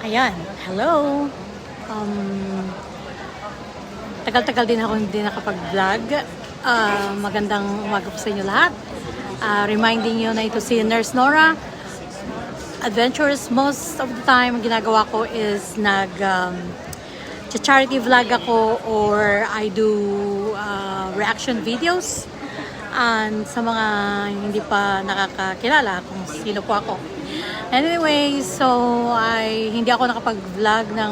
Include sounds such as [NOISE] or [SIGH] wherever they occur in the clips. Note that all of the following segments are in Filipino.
Ayan, hello. Um, tagal-tagal din ako hindi nakapag-vlog. Ah, magandang umaga po sa inyo lahat. Ah, reminding you na ito si Nurse Nora. Adventures, most of the time, ginagawa ko is nag um, charity vlog ako or I do uh, reaction videos and sa mga hindi pa nakakakilala kung sino po ako. Anyway, so I hindi ako nakapag-vlog ng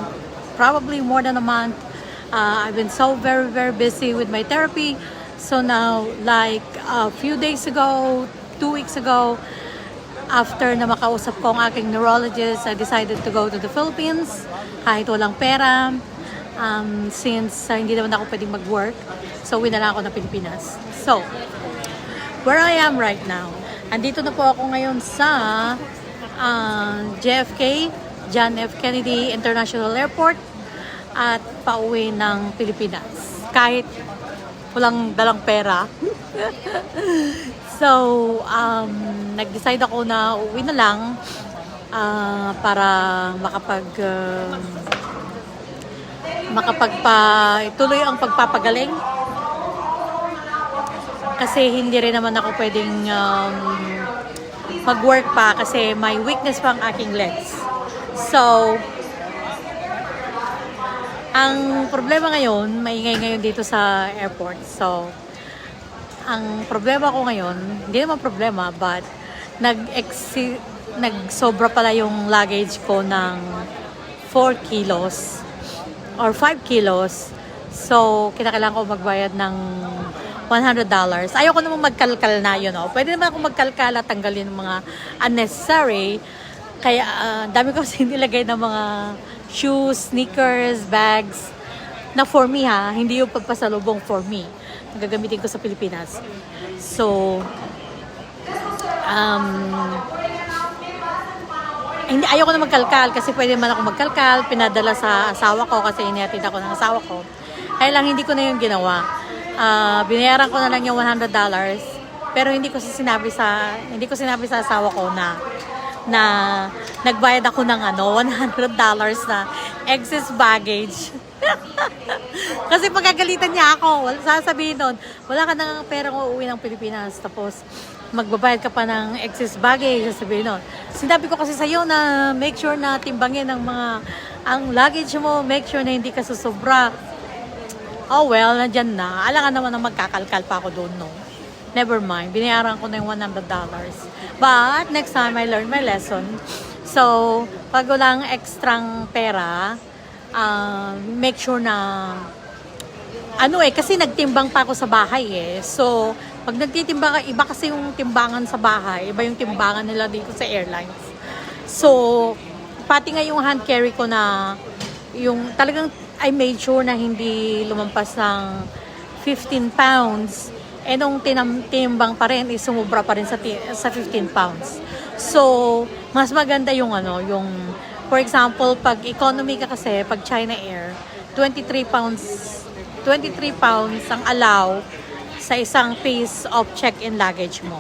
probably more than a month. Uh, I've been so very very busy with my therapy. So now like a few days ago, two weeks ago, after na makausap ko ang aking neurologist, I decided to go to the Philippines kahit walang pera. Um, since uh, hindi naman ako pwedeng mag-work, so winala ako ng Pilipinas. So, where I am right now, andito na po ako ngayon sa uh, JFK, John F. Kennedy International Airport at pauwi ng Pilipinas. Kahit walang dalang pera. [LAUGHS] so, um, nag-decide ako na uwi na lang ah, para makapag um, makapagpa ituloy ang pagpapagaling kasi hindi rin naman ako pwedeng um, mag-work pa kasi may weakness pa ang aking legs. So, ang problema ngayon, maingay ngayon dito sa airport. So, ang problema ko ngayon, hindi naman problema, but nag nag-sobra pala yung luggage ko ng 4 kilos or 5 kilos. So, kinakailangan ko magbayad ng $100. Ayoko namang magkalkal na yun. No? Pwede naman ako magkalkal at tanggalin yung mga unnecessary. Kaya, ah, dami ko kasi [LAUGHS] nilagay ng mga shoes, sneakers, bags na for me ha, hindi yung pagpasalubong for me. Gagamitin ko sa Pilipinas. So, um, hindi ayoko na magkalkal kasi pwede man ako magkalkal, pinadala sa asawa ko kasi inihatid ako ng asawa ko. Kaya lang hindi ko na yung ginawa. Ah, binayaran ko na lang yung $100 pero hindi ko sinabi sa hindi ko sinabi sa asawa ko na na nagbayad ako ng ano, $100 na excess baggage. [LAUGHS] Kasi pagkagalitan niya ako, sasabihin nun, wala ka nang pera kung uuwi ng Pilipinas. Tapos, magbabayad ka pa ng excess baggage, sasabihin nun. Sinabi ko kasi sa'yo na make sure na timbangin ang mga, ang luggage mo, make sure na hindi ka susobra. Oh well, nandyan na. Alam ka naman na magkakalkal pa ako doon, no? Never mind. Binayaran ko na yung $100. But, next time, I learned my lesson. So, pag walang ekstrang pera, uh, make sure na ano eh, kasi nagtimbang pa ako sa bahay eh. So, pag nagtitimbang ka, iba kasi yung timbangan sa bahay, iba yung timbangan nila dito sa airlines. So, pati nga yung hand carry ko na, yung talagang I made sure na hindi lumampas ng 15 pounds. Eh, nung tinam, timbang pa rin, is sumubra pa rin sa, sa 15 pounds. So, mas maganda yung ano, yung, for example, pag economy ka kasi, pag China Air, 23 pounds 23 pounds ang allow sa isang piece of check-in luggage mo.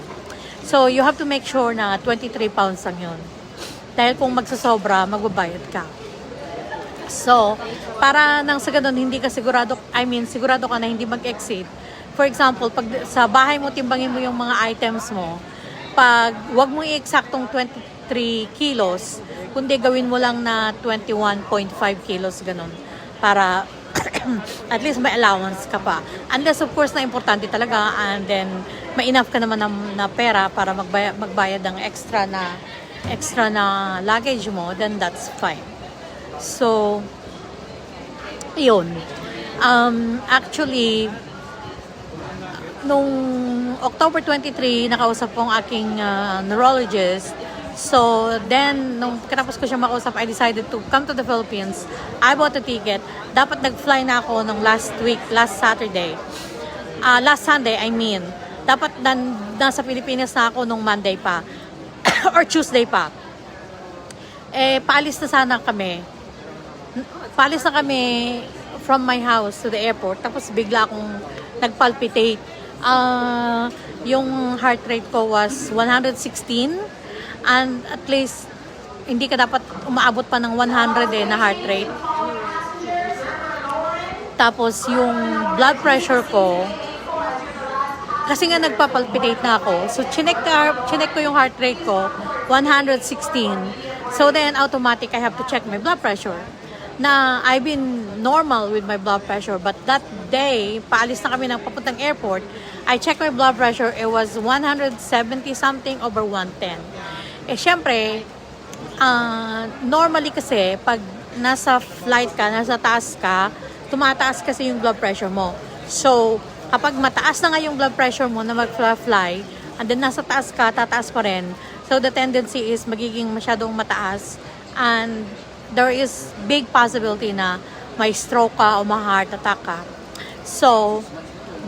So, you have to make sure na 23 pounds lang yun. Dahil kung magsasobra, magbabayad ka. So, para nang sa ganun, hindi ka sigurado, I mean, sigurado ka na hindi mag-exceed. For example, pag sa bahay mo, timbangin mo yung mga items mo, pag wag mo i-eksaktong 23 kilos, kundi gawin mo lang na 21.5 kilos, ganun. Para [CLEARS THROAT] at least may allowance ka pa. Unless of course na importante talaga and then may enough ka naman na, na pera para magbayad, magbayad ng extra na extra na luggage mo, then that's fine. So, yun. Um, actually, nung October 23, nakausap ko ang aking uh, neurologist. So, then, nung katapos ko siya makausap, I decided to come to the Philippines. I bought a ticket. Dapat nag-fly na ako nung last week, last Saturday. Ah, last Sunday, I mean. Dapat nan, nasa Pilipinas na ako nung Monday pa. [COUGHS] or Tuesday pa. Eh, paalis na sana kami. Paalis na kami from my house to the airport. Tapos bigla akong nagpalpitate. Ah, yung heart rate ko was 116 and at least hindi ka dapat umaabot pa ng 100 eh, na heart rate. Tapos yung blood pressure ko, kasi nga nagpapalpitate na ako. So, chinek, chinek ko yung heart rate ko, 116. So, then automatic, I have to check my blood pressure. Na I've been normal with my blood pressure. But that day, paalis na kami ng papuntang airport, I checked my blood pressure, it was 170 something over 110. Eh, syempre, ah, normally kasi, pag nasa flight ka, nasa taas ka, tumataas kasi yung blood pressure mo. So, kapag mataas na nga yung blood pressure mo na mag-fly, and then nasa taas ka, tataas pa rin. So, the tendency is magiging masyadong mataas and there is big possibility na may stroke ka o ma-heart attack ka. So,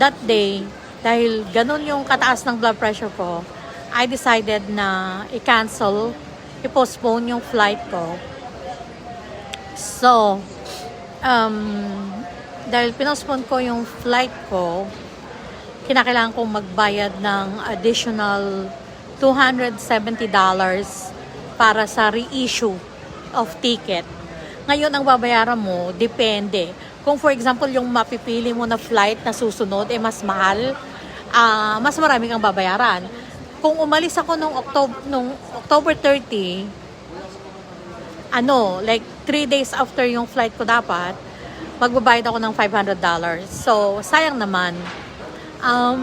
that day, dahil ganun yung kataas ng blood pressure ko, I decided na i-cancel, i-postpone yung flight ko. So, um, dahil pinospone ko yung flight ko, kinakailangan kong magbayad ng additional $270 para sa reissue of ticket. Ngayon, ang babayaran mo, depende. Kung for example, yung mapipili mo na flight na susunod, eh mas mahal, ah mas marami kang babayaran. Kung umalis ako nung October, nung October 30, ano, like 3 days after yung flight ko dapat, magbabayad ako ng $500. So, sayang naman. Um,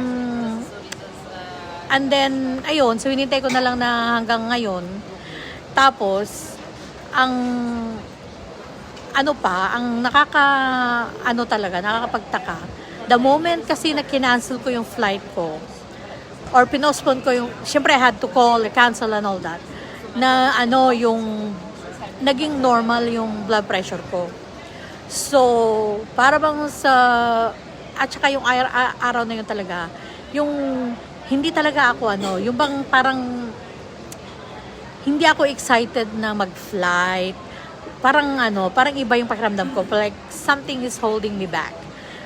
and then, ayun, so hinintay ko na lang na hanggang ngayon. Tapos, ang ano pa, ang nakaka, ano talaga, nakakapagtaka. The moment kasi na kinancel ko yung flight ko, or pinospone ko yung, syempre I had to call, cancel and all that, na ano, yung, naging normal yung blood pressure ko. So, para bang sa, at saka yung araw na yun talaga, yung, hindi talaga ako ano, yung bang parang, hindi ako excited na mag-flight. Parang ano, parang iba yung pakiramdam ko. Like, something is holding me back.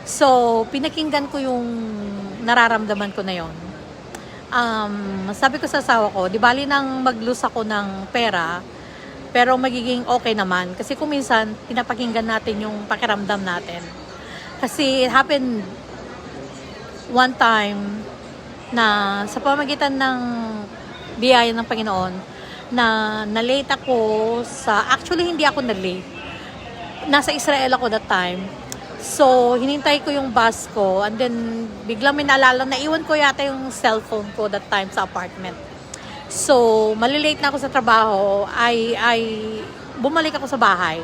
So, pinakinggan ko yung nararamdaman ko na yon. Um, sabi ko sa asawa ko, di bali nang mag-lose ako ng pera, pero magiging okay naman. Kasi kung minsan, pinapakinggan natin yung pakiramdam natin. Kasi it happened one time na sa pamagitan ng biyaya ng Panginoon na na-late ako sa actually hindi ako na-late nasa Israel ako that time. So hinintay ko yung bus ko and then biglang may naalala naiwan ko yata yung cellphone ko that time sa apartment. So malilate na ako sa trabaho. Ay ay bumalik ako sa bahay.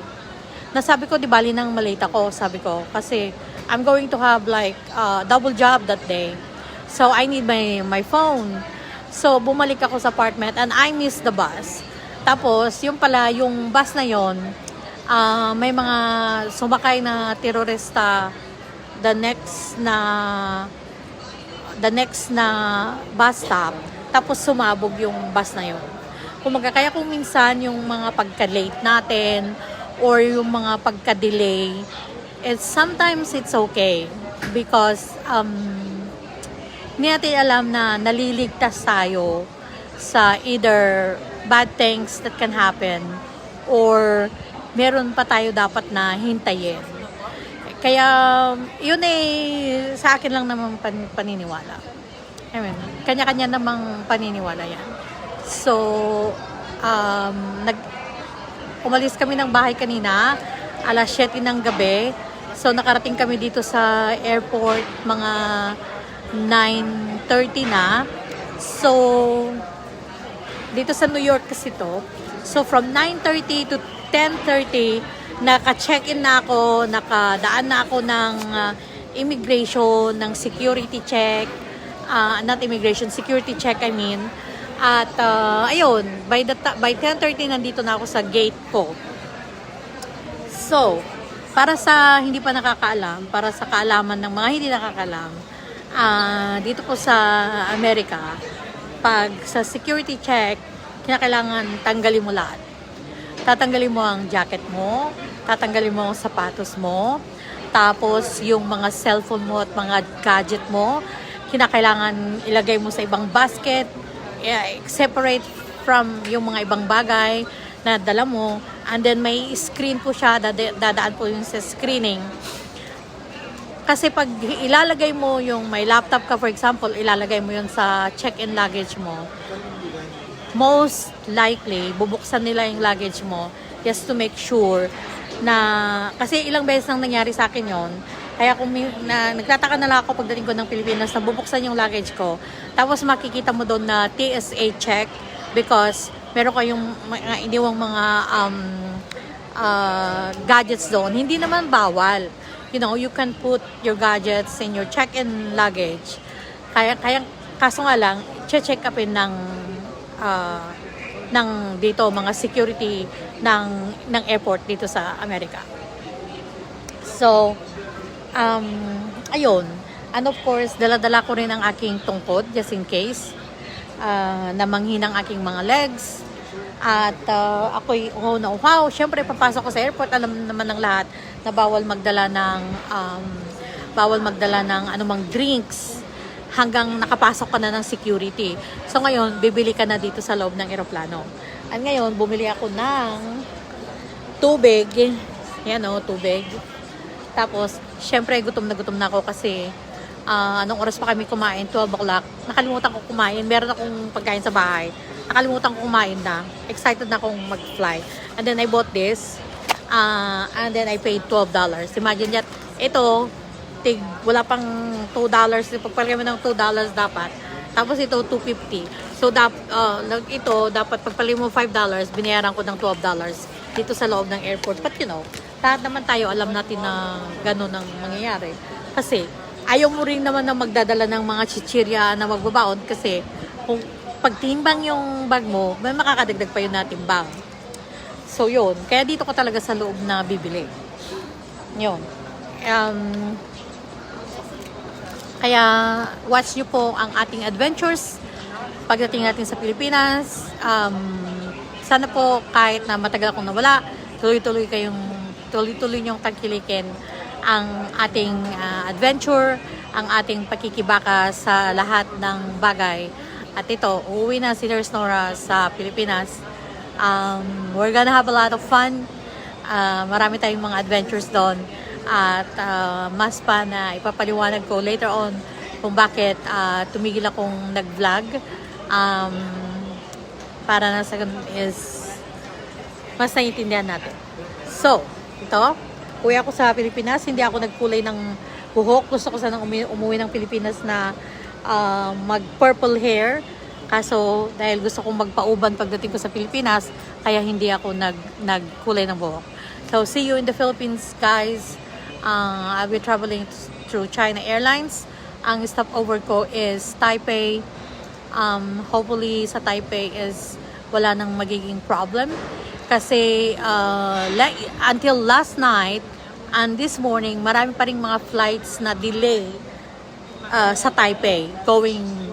Nasabi ko di bali nang malate ako sabi ko kasi I'm going to have like uh, double job that day. So I need my my phone So, bumalik ako sa apartment and I missed the bus. Tapos, yung pala, yung bus na yon ah, may mga sumakay na terorista the next na the next na bus stop. Tapos, sumabog yung bus na yon. Kumaga, kaya kung minsan yung mga pagka-late natin or yung mga pagka-delay, it's sometimes it's okay because um, hindi natin alam na naliligtas tayo sa either bad things that can happen or meron pa tayo dapat na hintayin. Kaya, yun eh, sa akin lang naman pan- paniniwala. I mean, kanya-kanya namang paniniwala yan. So, um, nag, umalis kami ng bahay kanina, alas 7 ng gabi. So, nakarating kami dito sa airport mga 9.30 na. So, dito sa New York kasi to. So, from 9.30 to 10.30, naka-check-in na ako, nakadaan na ako ng uh, immigration, ng security check, uh, not immigration, security check I mean. At uh, ayun, by, the by 10.30 nandito na ako sa gate ko. So, para sa hindi pa nakakaalam, para sa kaalaman ng mga hindi nakakaalam, ah dito po sa Amerika, pag sa security check, kinakailangan tanggalin mo lahat. Tatanggalin mo ang jacket mo, tatanggalin mo ang sapatos mo, tapos yung mga cellphone mo at mga gadget mo, kinakailangan ilagay mo sa ibang basket, eh, separate from yung mga ibang bagay. na dala mo. And then may screen po siya, dada- dadaan po yung sa screening. Kasi pag ilalagay mo yung may laptop ka for example, ilalagay mo yun sa check-in luggage mo, most likely, bubuksan nila yung luggage mo just to make sure na, kasi ilang beses nang nangyari sa akin yon kaya kung may, na, nagtataka na lang ako pagdating ko ng Pilipinas na bubuksan yung luggage ko, tapos makikita mo doon na TSA check because meron kayong mga iniwang mga um, uh, gadgets doon. Hindi naman bawal. You know, you can put your gadgets in your check-in luggage. Kaya, kaya kaso nga lang, check upin ng ah, ng dito mga security ng ng airport dito sa Amerika. So, um, ayun. And of course, dala-dala ko rin ang aking tungkod just in case uh, na manghinang aking mga legs. At uh, ako'y oh no, wow, syempre papasok ko sa airport, alam naman ng lahat na bawal magdala ng um, bawal magdala ng anumang drinks hanggang nakapasok ka na ng security. So ngayon, bibili ka na dito sa loob ng eroplano. At ngayon, bumili ako ng tubig. Yan o, tubig. Tapos, syempre, gutom na gutom na ako kasi ah, anong oras pa kami kumain? 12 o'clock. Nakalimutan ko kumain. Meron akong pagkain sa bahay. Nakalimutan ko kumain na. Excited na akong mag-fly. And then, I bought this. Ah, and then, I paid $12. Imagine that. Ito, tig, wala pang $2. Pagpalagay mo ng $2 dapat. Tapos ito, 250 So, dap, lag- ito, dapat pagpalagay mo $5, binayaran ko ng $12 dito sa loob ng airport. But you know, lahat naman tayo alam natin na gano'n ang mangyayari. Kasi, ayaw mo rin naman na magdadala ng mga chichirya na magbabaon kasi kung pagtimbang yung bag mo, may makakadagdag pa yun na timbang. So, yun. Kaya dito ko talaga sa loob na bibili. Yun. Um, kaya, watch nyo po ang ating adventures pagdating natin sa Pilipinas. Um, sana po kahit na matagal akong nawala, tuloy-tuloy kayong tuloy-tuloy niyong tagkilikin ang ating ah, adventure, ang ating pakikibaka sa lahat ng bagay. At ito, uuwi na si Nurse Nora sa Pilipinas. Um, we're gonna have a lot of fun. Ah, marami tayong mga adventures doon. At ah, mas pa na ipapaliwanag ko later on kung bakit ah, tumigil akong nag-vlog. Um, para na sa is mas naiintindihan natin. So, ito, uwi ako sa Pilipinas, hindi ako nagkulay ng buhok. Gusto ko sanang umuwi ng Pilipinas na ah, mag-purple hair. Kaso, dahil gusto kong magpauban pagdating ko sa Pilipinas, kaya hindi ako nag, nagkulay ng buhok. So, see you in the Philippines, guys. Uh, I'll be traveling through China Airlines. Ang stopover ko is Taipei, um, hopefully sa Taipei is wala nang magiging problem kasi uh, until last night and this morning marami pa ring mga flights na delay uh, sa Taipei going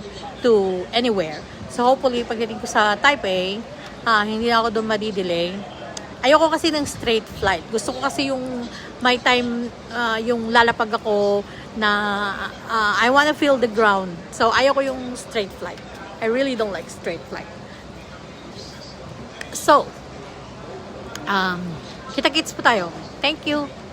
to anywhere. So hopefully pagdating ko sa Taipei ah, hindi na ako doon madidelay. Ayoko kasi ng straight flight. Gusto ko kasi yung my time ah, yung lalapag ako na ah, I wanna feel the ground. So ayoko yung straight flight. I really don't like straight flight. So um, kita-kits po tayo. Thank you